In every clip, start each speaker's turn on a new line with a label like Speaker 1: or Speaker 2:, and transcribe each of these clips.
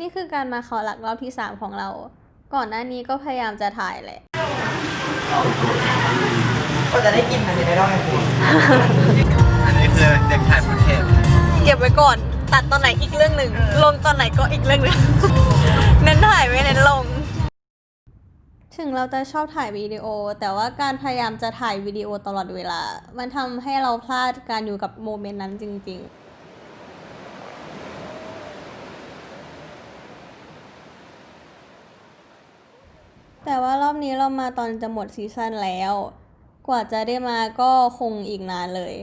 Speaker 1: นี่คือการมาขอหลักรอบที่ 3 ของเรา ก่อนหน้านี้ก็พยายามจะถ่ายแหละ
Speaker 2: ก็จะได้กินมันจะได้รอดไงคุณ
Speaker 3: อันนี้คือเด็กถ่ายประเทศ
Speaker 4: เก็บไว้ก่อน ตัดตอนไหนอีกเรื่องหนึ่ง ลงตอนไหนก็อีกเรื่องหนึ่ง เน้นถ่ายไม่เน้นลง
Speaker 1: ถึงเราจะชอบถ่ายวิดีโอ แต่ว่าการพยายามจะถ่ายวิดีโอตลอดเวลา มันทำให้เราพลาดการอยู่กับโมเมนต์นั้นจริง ๆ แต่ว่ารอบนี้เรามาตอนจะหมดซีซั่นแล้ว กว่าจะได้มาก็คงอีกนานเลย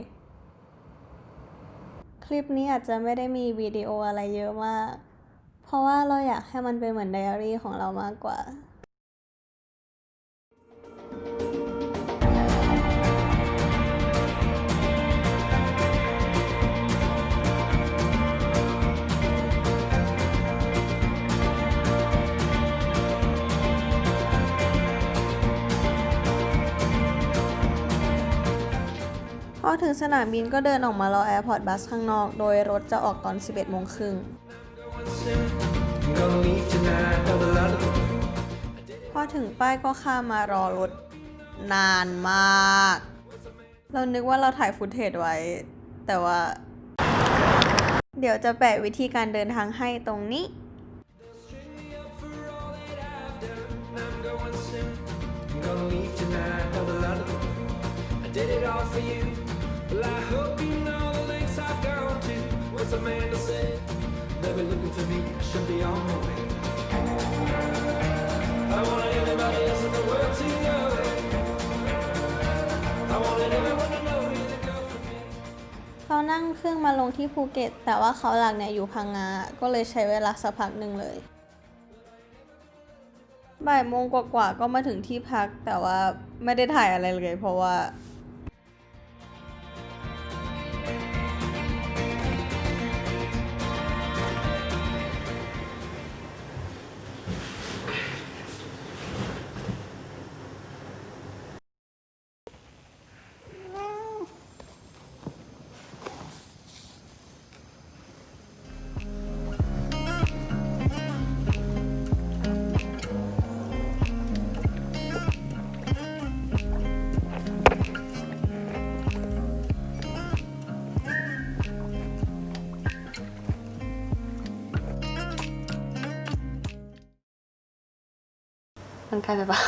Speaker 1: คลิปนี้อาจจะไม่ได้มีวิดีโออะไรเยอะมาก เพราะว่าเราอยากให้มันเป็นเหมือนไดอารี่ของเรามากกว่า พอถึงสนามบินก็เดินออกมารอแอร์พอร์ตบัสข้างนอก โดยรถจะออกตอน 11โมงครึ่งพอถึงป้ายก็ข้ามมารอรถนานมาก เรานึกว่าเราถ่ายฟุตเทจไว้ แต่ว่า เดี๋ยวจะแปะวิธีการเดินทางให้ตรงนี้
Speaker 5: did it all for you. Well, I hope you know the lengths I've gone to. What's Amanda said? They'll be looking for me. I should be on my way. I wanted everybody else in the world to know it. I wanted everyone to know you're the girl for me.
Speaker 1: เรานั่งเครื่องมาลงที่ภูเก็ต แต่ว่าเขาหลักเนี่ยอยู่พังงา ก็เลยใช้เวลาสักพักหนึ่งเลย บ่ายโมงกว่าๆก็มาถึงที่พักแต่ว่าไม่ได้ถ่ายอะไรเลย เพราะว่า มันไกลไปปะ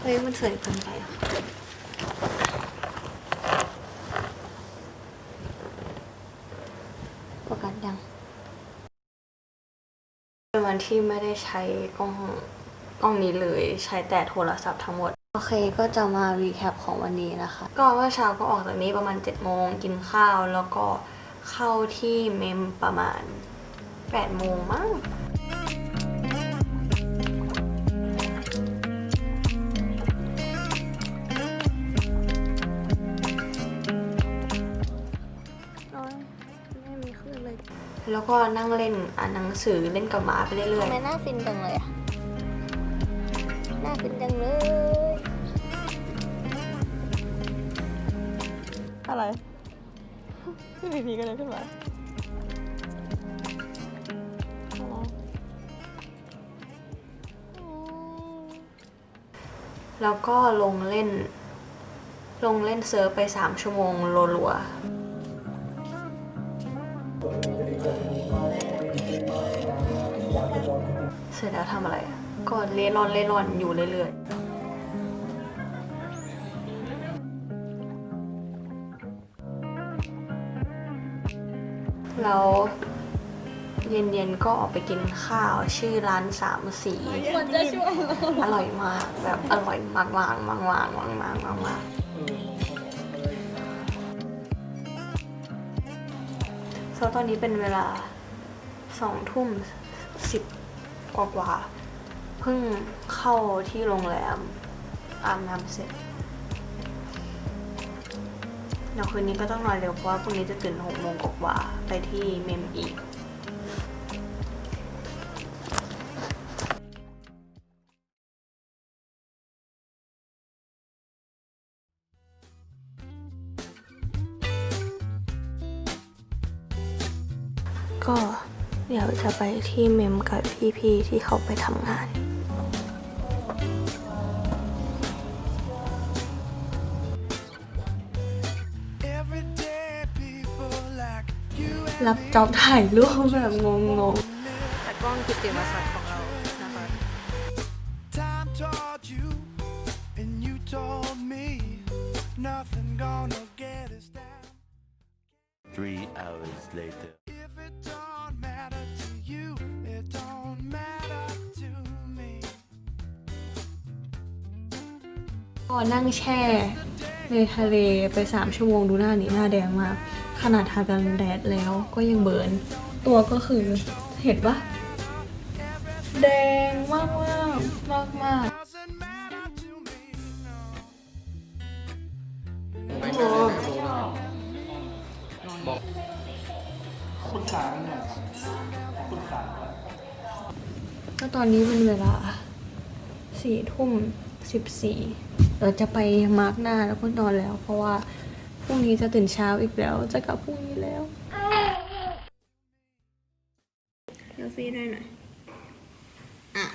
Speaker 1: เฮ้ยมันสวยเกินไปอะโฟกัสยังเป็นวันที่ไม่ได้ใช้กล้องกล้องนี้เลยใช้แต่โทรศัพท์ทั้งหมด โอเคก็จะมารีแคปของวันนี้นะคะ ก็เมื่อเช้าก็ออกจากนี้ประมาณ7จ็ดโมงกินข้าวแล้วก็เข้าที่เมมประมาณ 8ปดโมงมั้งไม่มีคลื่นเลยแล้วก็นั่งเล่นอ่านหนังสือเล่นกับหมาไปเรื่อย
Speaker 4: ทำไมน่าฟินจังเลยอะน่าฟินจังเลย
Speaker 1: อะไรขึ้นดีๆก็เลยขึ้นมา แล้วก็ลงเล่น ลงเล่นเซิร์ฟไปสามชั่วโมงรัวๆเสร็จแล้วทำอะไรอะก็เล่นรอนเล่นรอนอยู่เรื่อยๆแล้ว เย็นๆก็ออกไปกินข้าว ชื่อร้านสามสีอร่อยมากแบบอร่อยมากๆมากๆมากๆมากๆมากมากตอนนี้เป็นเวลาสองทุ่มสิบกว่าๆเพิ่งเข้าที่โรงแรมอาบน้ำเสร็จเดี๋ยวคืนนี้ก็ต้องนอนเร็วเพราะว่าพรุ่งนี้จะตื่นหกโมงกว่าไปที่เมมอีก ก็เดี๋ยวจะไปที่เมมกับพี่ๆที่เขาไปทำงาน
Speaker 6: Every day people like you
Speaker 1: รับจ็อบถ่ายรูปแบบงง
Speaker 7: แต่กล้องกิตติมศักดิ์ของเรานะคะ
Speaker 6: time taught you
Speaker 1: ก็นั่งแช่ในทะเลไป 3 ชั่วโมงดูหน้านี่หน้าแดงมาก ขนาดทากันแดดแล้วก็ยังเบิร์น ตัวก็คือเห็นปะแดงมากมากมากมากก็ตอนนี้เป็นเวลาสี่ทุ่มสิบสี่ เราจะไปมาร์กหน้าแล้วก็นอนแล้ว เพราะว่าพรุ่งนี้จะตื่นเช้าอีกแล้ว จะกลับพรุ่งนี้แล้วเซลฟี่ได้หน่อยอะ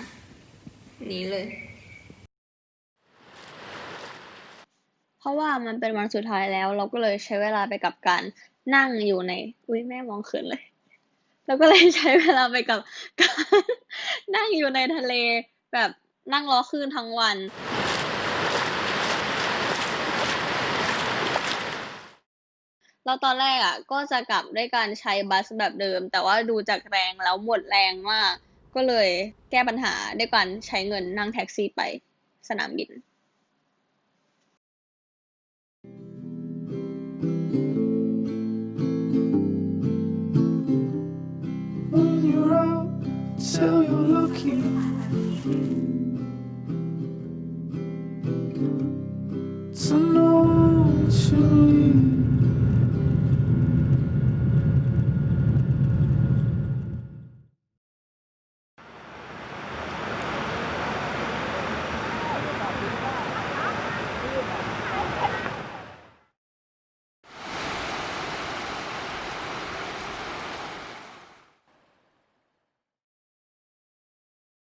Speaker 1: นีเลย เพราะว่ามันเป็นวันสุดท้ายแล้ว เราก็เลยใช้เวลาไปกับการนั่งอยู่ใน อุ้ยแม่มองเขินเลย แล้วก็เลยใช้เวลาไปกับการนั่งอยู่ในทะเลแบบนั่งรอคลื่นทั้งวัน แล้วตอนแรกอะ ก็จะกลับด้วยการใช้บัสแบบเดิม แต่ว่าดูจากแรงแล้วหมดแรงมาก ก็เลยแก้ปัญหาด้วยการใช้เงินนั่งแท็กซี่ไปสนามบิน
Speaker 6: When you're out, tell you're lucky.